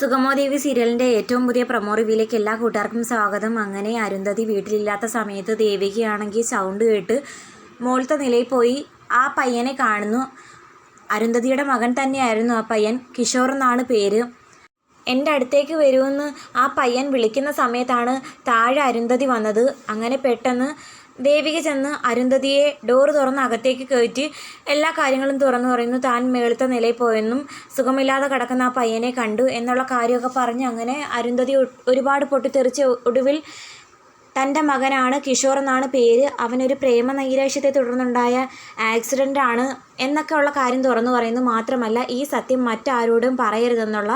സുഗമോദേവി സീരിയലിന്റെ ഏറ്റവും പുതിയ പ്രൊമോ റിവ്യൂയിലേക്ക് എല്ലാ കൂട്ടുകാർക്കും സ്വാഗതം. അങ്ങനെ അരുന്ധതി വീട്ടിലില്ലാത്ത സമയത്ത് ദേവികയാണെങ്കിൽ സൗണ്ട് കേട്ട് മോളത്തെ നിലയിൽ പോയി ആ പയ്യനെ കാണുന്നു. അരുന്ധതിയുടെ മകൻ തന്നെയായിരുന്നു ആ പയ്യൻ. കിഷോർ എന്നാണ് പേര്. എന്റെ അടുത്തേക്ക് വരുമെന്ന് ആ പയ്യൻ വിളിക്കുന്ന സമയത്താണ് താഴെ അരുന്ധതി വന്നത്. അങ്ങനെ പെട്ടെന്ന് ദേവിക ചെന്ന് അരുന്ധതിയെ ഡോറ് തുറന്ന് അകത്തേക്ക് കയറ്റി എല്ലാ കാര്യങ്ങളും തുറന്നു പറയുന്നു. താൻ മേളത്തെ നിലയിൽ പോയെന്നും സുഖമില്ലാതെ കിടക്കുന്ന ആ പയ്യനെ കണ്ടു എന്നുള്ള കാര്യമൊക്കെ പറഞ്ഞ് അങ്ങനെ അരുന്ധതി ഒരുപാട് പൊട്ടിത്തെറിച്ച് ഒടുവിൽ തന്റെ മകനാണ് കിഷോർ എന്നാണ് പേര്. അവനൊരു പ്രേമ നൈരാശ്യത്തെ തുടർന്നുണ്ടായ ആക്സിഡന്റ് ആണ് എന്നൊക്കെയുള്ള കാര്യം തുറന്നു പറയുന്നു. മാത്രമല്ല ഈ സത്യം മറ്റാരോടും പറയരുതെന്നുള്ള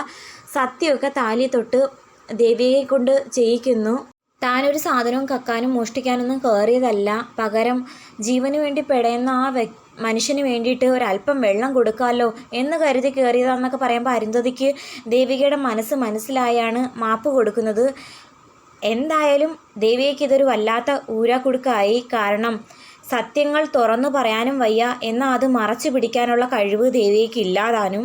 സത്യമൊക്കെ താലി തൊട്ട് ദേവിയെ കൊണ്ട് ചെയ്യിക്കുന്നു. താനൊരു സാധനവും കക്കാനും മോഷ്ടിക്കാനൊന്നും കയറിയതല്ല പകരം ജീവന് വേണ്ടി പെടയുന്ന ആ വ്യക് മനുഷ്യന് വേണ്ടിയിട്ട് ഒരല്പം വെള്ളം കൊടുക്കാമല്ലോ എന്ന് കരുതി കയറിയതാണെന്നൊക്കെ പറയുമ്പോൾ അരുന്ധതിക്ക് ദേവികയുടെ മനസ്സ് മനസ്സിലായാണ് മാപ്പ് കൊടുക്കുന്നത്. എന്തായാലും ദേവികയ്ക്ക് ഇതൊരു വല്ലാത്ത ഊരാക്കുടുക്കായി. കാരണം സത്യങ്ങൾ തുറന്നു പറയാനും വയ്യ. എന്നാൽ അത് മറച്ചു പിടിക്കാനുള്ള കഴിവ് ദേവികയ്ക്ക് ഇല്ലാതാനും.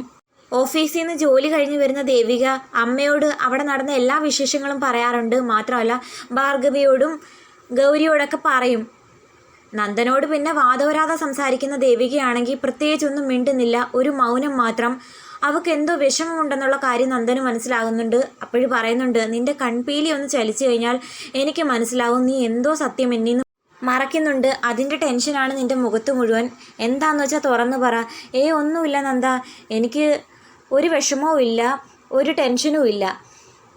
ഓഫീസിൽ നിന്ന് ജോലി കഴിഞ്ഞ് വരുന്ന ദേവിക അമ്മയോട് അവിടെ നടന്ന എല്ലാ വിശേഷങ്ങളും പറയാറുണ്ട്. മാത്രമല്ല ഭാർഗവിയോടും ഗൗരിയോടൊക്കെ പറയും. നന്ദനോട് പിന്നെ വാദവരാതെ സംസാരിക്കുന്ന ദേവികയാണെങ്കിൽ പ്രത്യേകിച്ചൊന്നും മിണ്ടുന്നില്ല. ഒരു മൗനം മാത്രം. അവൾക്ക് എന്തോ വിഷമമുണ്ടെന്നുള്ള കാര്യം നന്ദന് മനസ്സിലാകുന്നുണ്ട്. അപ്പോഴും പറയുന്നുണ്ട് നിന്റെ കൺപീലി ഒന്ന് ചലിച്ചു കഴിഞ്ഞാൽ എനിക്ക് മനസ്സിലാവും നീ എന്തോ സത്യം എന്നീന്ന് മറക്കുന്നുണ്ട് അതിന്റെ ടെൻഷനാണ് നിന്റെ മുഖത്ത് മുഴുവൻ. എന്താണെന്ന് വെച്ചാൽ തുറന്നു പറ. ഏ ഒന്നുമില്ല നന്ദ. എനിക്ക് ഒരു വിഷമവും ഇല്ല ഒരു ടെൻഷനും ഇല്ല.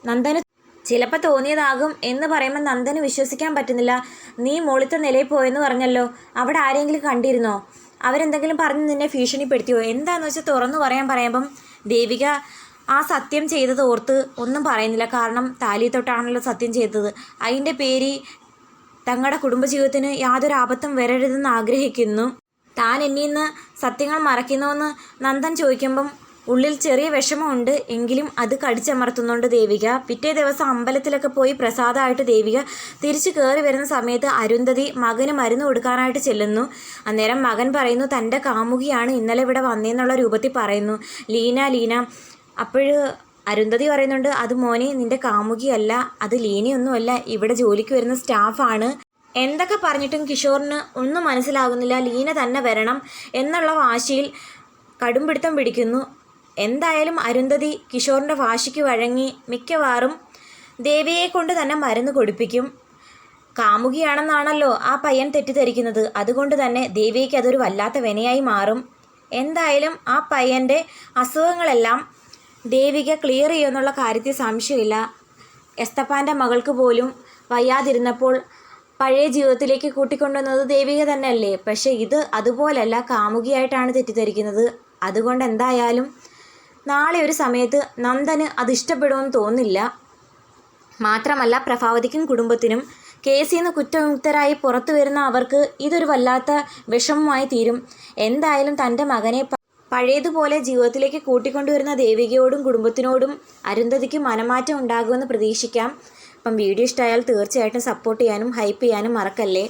നന്ദന് ചിലപ്പോൾ തോന്നിയതാകും എന്ന് പറയുമ്പോൾ നന്ദന് വിശ്വസിക്കാൻ പറ്റുന്നില്ല. നീ മോളിത്തെ നിലയിൽ പോയെന്ന് പറഞ്ഞല്ലോ. അവിടെ ആരെങ്കിലും കണ്ടിരുന്നോ? അവരെന്തെങ്കിലും പറഞ്ഞ് നിന്നെ ഭീഷണിപ്പെടുത്തിയോ? എന്താണെന്ന് വെച്ചാൽ തുറന്നു പറയാൻ പറയുമ്പം ദേവിക ആ സത്യം ചെയ്തത് ഓർത്ത് ഒന്നും പറയുന്നില്ല. കാരണം താലി തൊട്ടാണല്ലോ സത്യം ചെയ്തത്. അതിന്റെ പേര് തങ്ങളുടെ കുടുംബജീവിതത്തിന് യാതൊരു ആപത്തും വരരുതെന്ന് ആഗ്രഹിക്കുന്നു. താൻ എന്നിൽ സത്യങ്ങൾ മറയ്ക്കുന്നുവെന്ന് നന്ദൻ ചോദിക്കുമ്പം ഉള്ളിൽ ചെറിയ വിഷമമുണ്ട്. എങ്കിലും അത് കടിച്ചമർത്തുന്നുണ്ട് ദേവിക. പിറ്റേ ദിവസം അമ്പലത്തിലൊക്കെ പോയി പ്രസാദമായിട്ട് ദേവിക തിരിച്ചു കയറി വരുന്ന സമയത്ത് അരുന്ധതി മകന് മരുന്ന് കൊടുക്കാനായിട്ട് ചെല്ലുന്നു. അന്നേരം മകൻ പറയുന്നു തന്റെ കാമുകിയാണ് ഇന്നലെ ഇവിടെ വന്നേന്നുള്ള രൂപത്തിൽ പറയുന്നു. ലീന ലീന. അപ്പോഴ് അരുന്ധതി പറയുന്നുണ്ട് അത് മോനെ നിന്റെ കാമുകിയല്ല. അത് ലീനയൊന്നുമല്ല. ഇവിടെ ജോലിക്ക് വരുന്ന സ്റ്റാഫാണ്. എന്തൊക്കെ പറഞ്ഞിട്ടും കിഷോറിന് ഒന്നും മനസ്സിലാകുന്നില്ല. ലീന തന്നെ വരണം എന്നുള്ള വാശിയിൽ കടുംപിടുത്തം പിടിക്കുന്നു. എന്തായാലും അരുന്ധതി കിഷോറിന്റെ വാശിക്ക് വഴങ്ങി മിക്കവാറും ദേവിയെ കൊണ്ട് തന്നെ മരുന്ന് കൊടുപ്പിക്കും. കാമുകിയാണെന്നാണല്ലോ ആ പയ്യൻ തെറ്റിദ്ധരിക്കുന്നത്. അതുകൊണ്ട് തന്നെ ദേവിയയ്ക്ക് അതൊരു വല്ലാത്ത വിനയായി മാറും. എന്തായാലും ആ പയ്യന്റെ അസുഖങ്ങളെല്ലാം ദേവിക ക്ലിയർ ചെയ്യുമെന്നുള്ള കാര്യത്തിൽ സംശയമില്ല. എസ്തപ്പാന്റെ മകൾക്ക് പോലും വയ്യാതിരുന്നപ്പോൾ പഴയ ജീവിതത്തിലേക്ക് കൂട്ടിക്കൊണ്ടുവന്നത് ദേവിക തന്നെയല്ലേ? പക്ഷേ ഇത് അതുപോലല്ല കാമുകിയായിട്ടാണ് തെറ്റിദ്ധരിക്കുന്നത്. അതുകൊണ്ട് എന്തായാലും നാളെ ഒരു സമയത്ത് നന്ദന് അത് ഇഷ്ടപ്പെടുമെന്ന് തോന്നില്ല മാത്രമല്ല പ്രഭാവതിക്കും കുടുംബത്തിനും കേസിൽ നിന്ന് കുറ്റവിമുക്തരായി പുറത്തു വരുന്ന അവർക്ക് ഇതൊരു വല്ലാത്ത വിഷമമായി തീരും. എന്തായാലും തന്റെ മകനെ പഴയതുപോലെ ജീവിതത്തിലേക്ക് കൂട്ടിക്കൊണ്ടുവരുന്ന ദേവികയോടും കുടുംബത്തിനോടും അരുന്ധതിക്ക് മനമാറ്റം ഉണ്ടാകുമെന്ന് പ്രതീക്ഷിക്കാം. അപ്പം വീഡിയോ ഇഷ്ടമായാൽ തീർച്ചയായിട്ടും സപ്പോർട്ട് ചെയ്യാനും ഹൈപ്പ് ചെയ്യാനും മറക്കല്ലേ?